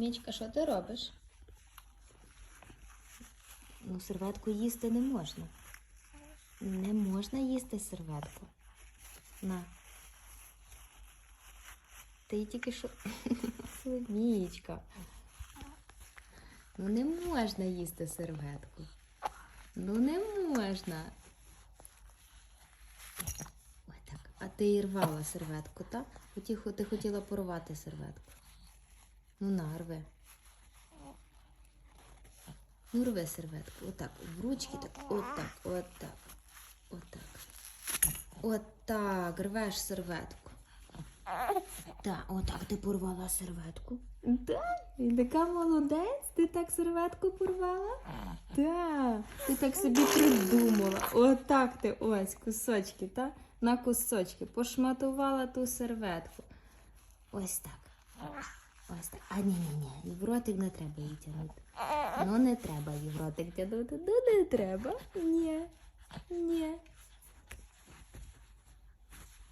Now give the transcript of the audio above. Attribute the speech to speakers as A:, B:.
A: Мічка, що ти робиш? Ну, серветку їсти не можна. Не можна їсти серветку. На. Ти тільки що. Соломічка. Ну не можна їсти серветку. Ну не можна. Ой, так. А ти і рвала серветку, так? Ти хотіла порвати серветку. Ну на, рви. Ну, рви серветку. Отак. В ручки так. Отак, отак. Отак. Отак. Рвеш серветку. Так, отак ти порвала серветку. Так, і така молодець. Ти так серветку порвала? Так, ти так собі придумала. Отак ти ось кусочки, так? На кусочки. Пошматувала ту серветку. Ось так. Ось. А ні, ні, ні. В ротик не треба її тягнути. Ну не треба її в ротик тягнути. Ну не треба. Ні.